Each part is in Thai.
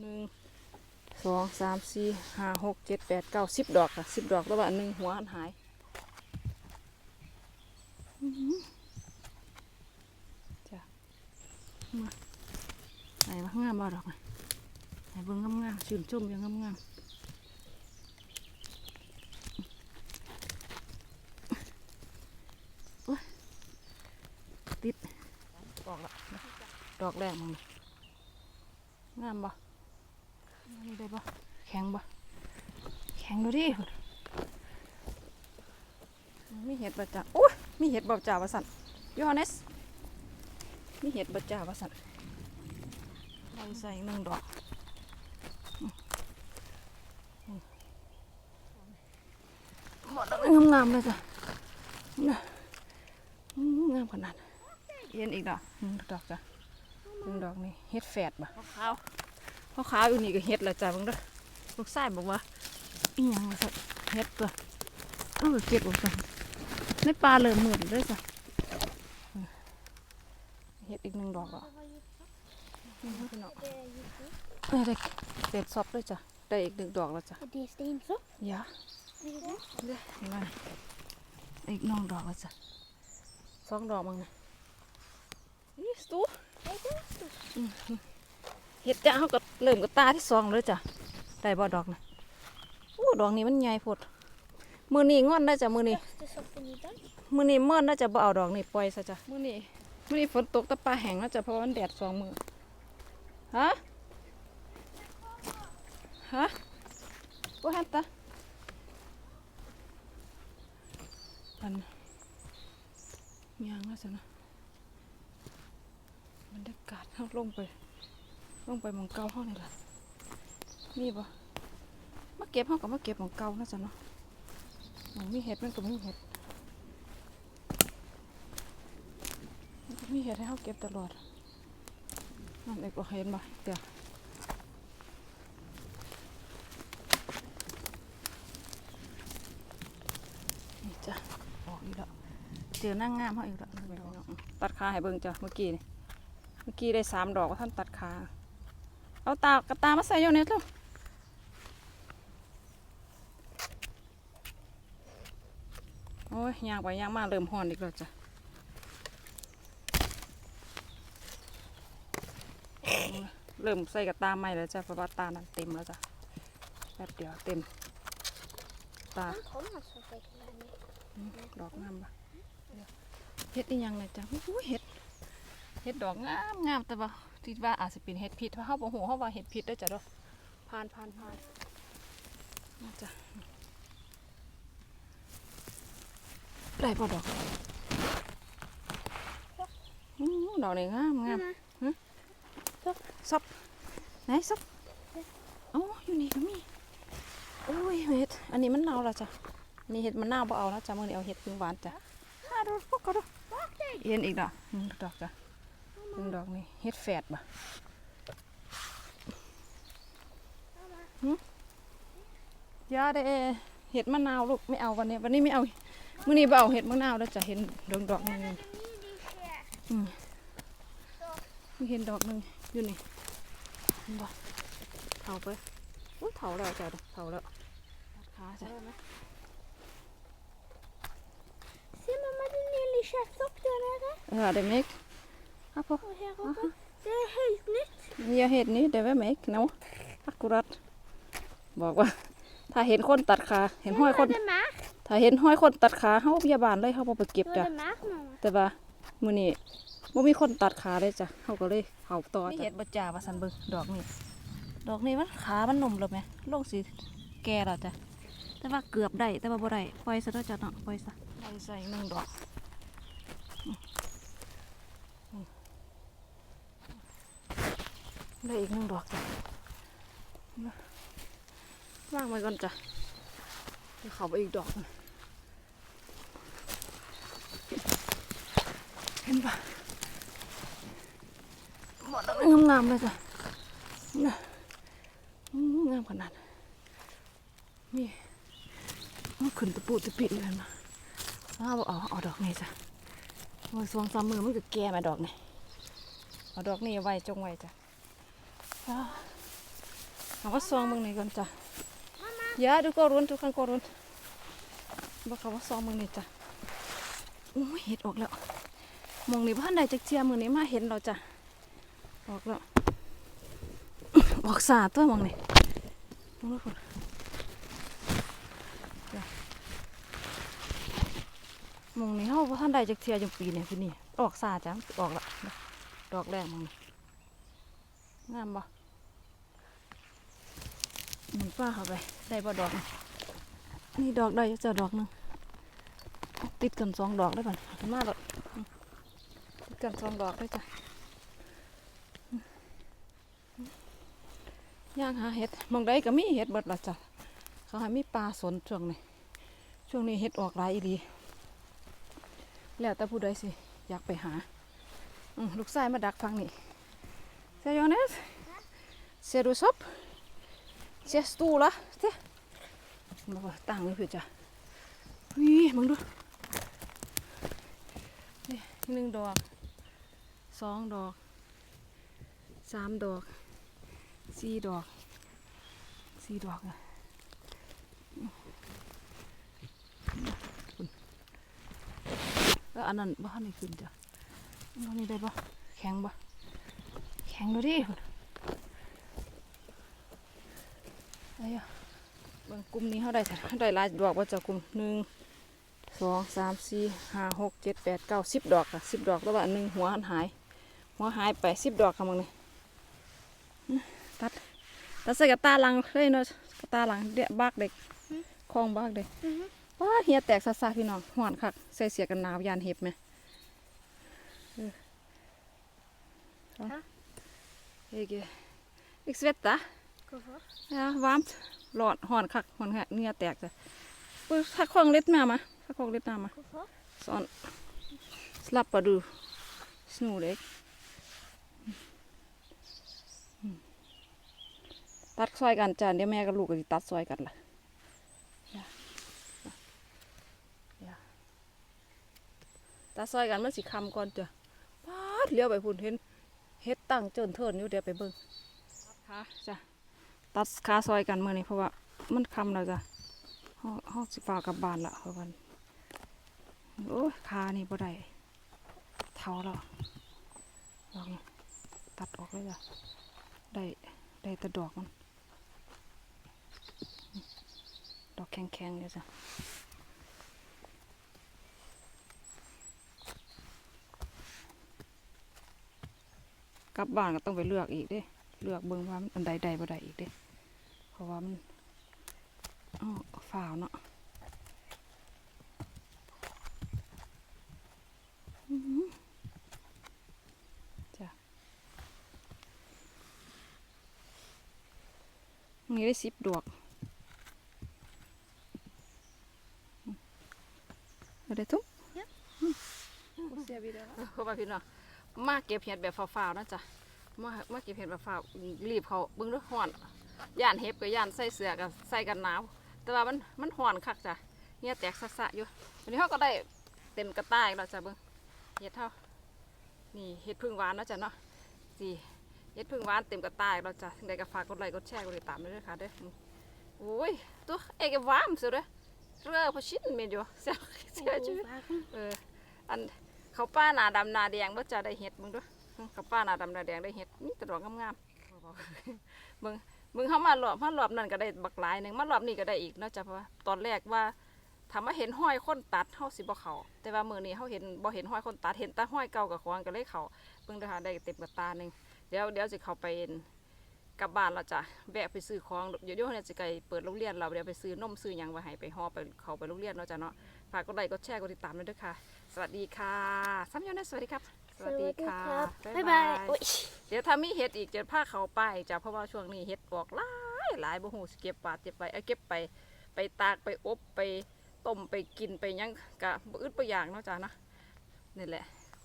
หนึ่งสองสามสี่ห้าหกเจ็ดแปดเก้าสิบดอกค่ะสิบดอกแล้วว่าหนึ่งหัวอันหายจ้ะมาไหนมางามบ่ดอกไหนไหนเบิ่งงามๆชื่นชมอย่างงามๆโอ๊ยติดดอกละดอกแรกมึงงามบ่ ได้บ่แข็งบ่แข็งดูดิมีเห็ดบ่จ้าโอ้ยมีเห็ดบ่จ้าวะสันยูฮานเนสมีเห็ดบ่จ้าวะสันเราใส่หนึ่งดอกหมดแล้วงามๆเลยจ้ะงามขนาดเย็นอีกดอกหนึ่งดอกจ้ะหนึ่งดอกนี่เห็ดแฝดบ่ขาว ๆขาวๆอยู่นี่ก็เห็ดแล้วจ้ะเบิ่งเด้อลูกชายบอกว่าอีหยังว่าสันเห็ดตัวเออเก็บออกก่อนในปลาเริ่มมืดเลยจ้ะอืมเห็ดอีกหนึ่งดอกอะนี่ค่ะพี่น้องเออได้เด็ดซอบด้วยจ้ะได้อีกหนึ่งดอกแล้วจ้ะ Det är stensopp. ยะ Är det det? เด้อเห็นไหมอีกน้องดอกแล้วจ้ะสองดอกมั้งนะนี่สตู Är det stort? เห็ดจ้ะเขาก็เริ่มกับตาที่สองเลยจ้ะได้บ่ดอกนะโอ้ดอกนี้มันใหญ่พดมือนี้งอนได้จ้ะมือนี้มือนี้เมื่อนน่าจะบ่เอาดอกนี่ปล่อยซะจ้ะมือนี้มือนี้ฝนตกแตะปลาแห้งแล้วจ้ะเพราะวันแดดสองมือฮะฮะโอ้ฮันตาอันยังแล้วจ้ะนะบรรยากาศเขาลงไป ลงไปหมองเก่าห้องนี่แหละมีบ่มาเก็บห้องกับมาเก็บหมองเก่านะจ้ะเนาะมองมีเห็ดมันก็มีเห็ดมีเห็ดให้เขาเก็บตลอดนั่นเด็กก็เห็นบ่เดี๋ยวนี่จ้ะออกอีกแล้วเจอนั่งงามเขาอีกแล้วตัดขาให้เบิ่งจ้ะเมื่อกี้นี่เมื่อกี้ได้สามดอกว่าท่านตัดขา เอาตากระตามาใส่อยู่เนี่ยเร็วโอ้ยยางไปยางมาเริ่มห่อนอีกแล้วจ้ะเริ่มใส่กับตาใหม่แล้วจ้ะเพราะว่าตานั้นเต็มแล้วจ้ะแป๊บเดียวเต็มตา Han kommer så väl. อืมดอกงามปะเฮ็ดอีหยังเลยจ้ะอู้เฮ็ดเฮ็ดดอกงามงามแต่ว่าคิดว่าอาจจะเป็นเฮ็ดพิษเพราะเฮาบ่ฮู้เฮาว่าเฮ็ดพิษเด้จ้ะด้อผ่านผ่านผ่านนะจ้ะได้บ่ดอกดอกนี่งามงาม Mamma. ซับไหนซับโอ้อยู่นี่ก็มีโอ้ยเห็ดอันนี้มันเน่าแล้วจ้ะนี่เห็ดมันเน่าบ่เอาแล้วจ้ะมื่อนี้เอาเห็ดพึ่งหวานจ้ะหาดูพวกเขาดูเอียนอีกดอกดอกจ้ะ งดอกนี่เห็ดแฝดบ่หึยาได้เห็ดมะนาวลูกไม่เอาวันนี้ วันนี้ไม่เอามื่อนี้บ่เอาเห็ดมะนาวแล้วจ้ะเห็นดอกดอกๆนี่อืมมีเห็นดอกหนึ่งอยู่นี่เห็นบ่เผาไปอุ้ยเผาแล้วจ้ะเผาแล้วตัดขาจ้ะ Se mamma din lilla köttsopp där nere. เออได้ เมกครับพ่อ Och här uppe. Det är helt nytt. อย่าเห็ดนี้เดี๋ยวไว้เมกเนาะอักุรัตบอกว่า ถ้าเห็นคนตัดขา เห็นห้อยคน Var det mer? ถ้าเห็นห้อยคนตัดขาเฮาพยาบาลเลยเฮาบ่ไปเก็บ Var จ้ะ det mer mamma? แต่ว่ามื้อนี้บ่มีคนตัดขาเลยจ้ะเฮาก็เลยเผาต่อจ้ะนี่เห็ดบ่จ้าว่าซั่นเบิ่งดอกนี้ ดอกนี้มันขามันหนุ่มแล้วแหมลงสิแก่แล้วจ้ะแต่ว่าเกือบได้แต่ว่าบ่ได้ปล่อยซะเด้อจ้ะเนาะปล่อยซะปล่อยใส่หนึ่งดอกอืมอืม ได้อีกหนึ่งดอกจ้ะวางไว้ก่อนจ้ะเดี๋ยวเขาไปอีกดอกหนึ่งเห็นปะหมดแล้วงามเลยจ้ะน่ะงามขนาดนี่มันขึ้นตะปูตะปิดเลยมาเอาเอาเอาดอกนี้จ้ะโอ้ยสองสามมือมันก็แก่มาดอกนี่เอาดอกนี้ไว้จงไว้จ้ะ เอาว่าซองมึงนี่ก่อนจ้ะอย่าดูก็รุนทุกครั้งก็รุนบอกเขาว่าซองมึงนี่จ้ะโอ้ยเห็ดออกแล้วมองนี่บ้านใดจักเจียมือนี้มาเห็นเราจ้ะออกแล้วออกสาตัวมองนี่มองดูคนจ้ะมองนี่เฮาบ่ทันใดจักเทียจังปีนี่พี่นี่ออกสาจ้ะออกละดอกแรกมองนี่งามบ่ หมุนป้าเข้าไปได้บ่ดอกนี่นี่ดอกได้อยู่เจะดอกหนึงติดกันสองดอกได้ป่ะขึ้นมาแล้วอืมติดกันสองดอกได้จ้ะอืมย่างหาเห็ดหมองใดก็มีเห็ดเบิดละจ้ะเขาให้มีปลาสนช่วงนี้ช่วงนี้เห็ดออกหลายอีดี แล้วแต่ผู้ใดสิ อยากไปหาอืมลูกชายมาดักฟังนี่เซยอนเนสเซดูซบ Se stola. Se. Mä vaan tang hyvänsä. Ui, มึงดูนี่หนึ่งดอก สองดอก สามดอก สี่ดอก สี่ดอกอะแล้วอันนั้นบ้านนี่ขึ้นจ้ะอันนี้ได้ปะแข็งปะแข็งดูดิคุณ อะ ไรอะเบางกลุ่มนี้เขาได้เขาได้หลายดอกว่าจะกลุ่มหนึ่งสองสามสี่ห้าหกเจ็ดแปดเก้าสิบดอกค่ะสิบดอกแล้วว่าอันหนึ่งหัวหันหาย หัวหายไปสิบดอกค่ะมึงนี่อื้อตัดตัดใส่กระตาลังเลยเนาะกระตาลังเดะบากเด็กคลองบากเด็กว้าเฮียแตกซาซาพี่น้องหวานคักใส่เสียกันหนาวยานเห็บไหมเออเอา นะว้ามหลอดหอนคักหอนคักเนื้อแตกจ้ะปึ๊บถ้าคล้องเล็ดมามาถ้าคล้องเล็ดมามาสอนสลับปะดูสนูเล็กตัดซอยกันจานเดี๋ยวแม่กับลูกก็ตัดซอยกันล่ะตัดซอยกันมันสิคำก่อนจ้ะปาดเลี้ยวไปพุ่นเห็นเฮ็ดตั้งจนเทินอยู่เดี๋ยวไปเบิ่งค่ะจ้ะ ตัดขาซอยกันเมื่อนี้เพราะว่ามันคำแล้วจ้ะเฮาเฮาสิฟ้ากับบานละเพราะวันโอ้ยขานี่บ่ได้เท่าแล้วลองตัดออกเลยจ้ะได้ได้แต่ดอกมันดอกแข็งๆเนี่ยจ้ะกลับบ้านก็ต้องไปเลือกอีกเด้ เลือกเบิ่งว่ามันอันใดใดบ่ได้อีกเด้เพราะว่ามันอ้อฝ่าวเนาะอื้อหือจ้ะนี่ได้สิบดอกอืมเอาได้ทุก Ja. เสียบีได้แล้วเข้าไปพี่เนาะมาเก็บเห็ดแบบฝ่าวๆนะจ๊ะ มามาเก็บเห็ดแบบฝ่าวรีบเขาเบิ่งด้วยห่อนย่านเห็บกับย่านใส่เสื้อกับใส่กันหนาว แต่ว่ามันมันห่อนคักจ้ะเนี่ยแตกสะๆอยู่วันนี้เขาก็ได้เต็มกระต่ายแล้วจ้ะเบิ่งเห็ดเท่านี่เห็ดพึ่งหวานเนาะจ้ะเนาะสี่เห็ดพึ่งหวานเต็มกระต่ายแล้วจ้ะได้ก็ฝากกดไลค์กดแชร์กดติดตามด้วยนะคะเด้อโอ้ยตัวเอกวามสุดเลยเรือพอชินเมนอยู่เสียเสียชีวิต Waarom? เอออันเขาป้าหนาดำหนาแดงว่าจะได้เห็ดมึงด้วย เขาป้าหนาดำหนาแดงได้เห็ดนี่ตดอกงามๆมึงมึงเข้ามารอบมารอบนั่นก็ได้บักหลายหนึ่งมารอบนี้ก็ได้อีกเนอกจากเพราะว่าตอนแรกว่าถามว่าเห็นห้อยคนตัดเฮาสิบ่เขาแต่ว่ามือนี้เฮาเห็นบ่เห็นห้อยคนตัดเห็นแต่ห้อยเก่ากับของก็เลยเขาเบิ่งเด้อค่ะได้เต็มกระตาหนึงเดี๋ยวเดี๋ยวสิเขาไปกลับบ้านแล้วจ้ะแวะไปซื้อของเดี๋ยวเดี๋ยวเนี่ยสิไกลเปิดโรงเรียนเราเดี๋ยวไปซื้อนมซื้อยังไว้ให้ไปห่อไปเขาไปโรงเรียนเนาะจ้ะเนาะฝากกดไลค์กดแชร์กดติดตามด้วยด้วยค่ะ สวัสดีค่ะซ้ำยอนนสวัสดีครับ สวัสดีค่ะ Bye bye. Oj. เดี๋ยวถ้ามีเห็ดอีกจะพาเขาไปจ้ะเพราะว่าช่วงนี้เห็ดออกหลายหลายบ่ฮู้สิเก็บปาดเก็บไปเอาเก็บไป ไปตากไปอบไปต้มไปกินไปหยังกะบ่อึดบ่อยากเนาะจ้ะนะนี่แหละ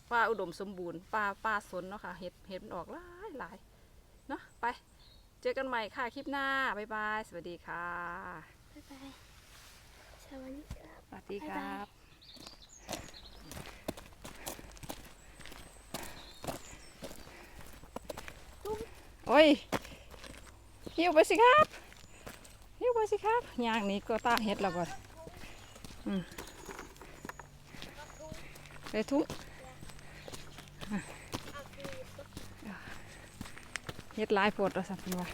ฟ้าอุดมสมบูรณ์ป่าป่าสนเนาะค่ะเห็ดเห็ดมันออกหลายหลายเนาะไป เจอกันใหม่ค่ะคลิปหน้าบ๊ายบาย สวัสดีค่ะ Bye bye. Sawadika. สวัสดีครับโอ้ยหิวไปสิครับหิวไปสิครับย่างนี้ก็ตาเห็ดแล้วบ่อืมไปทุกเห็ดหลายปวดแล้วสักเป็นว่า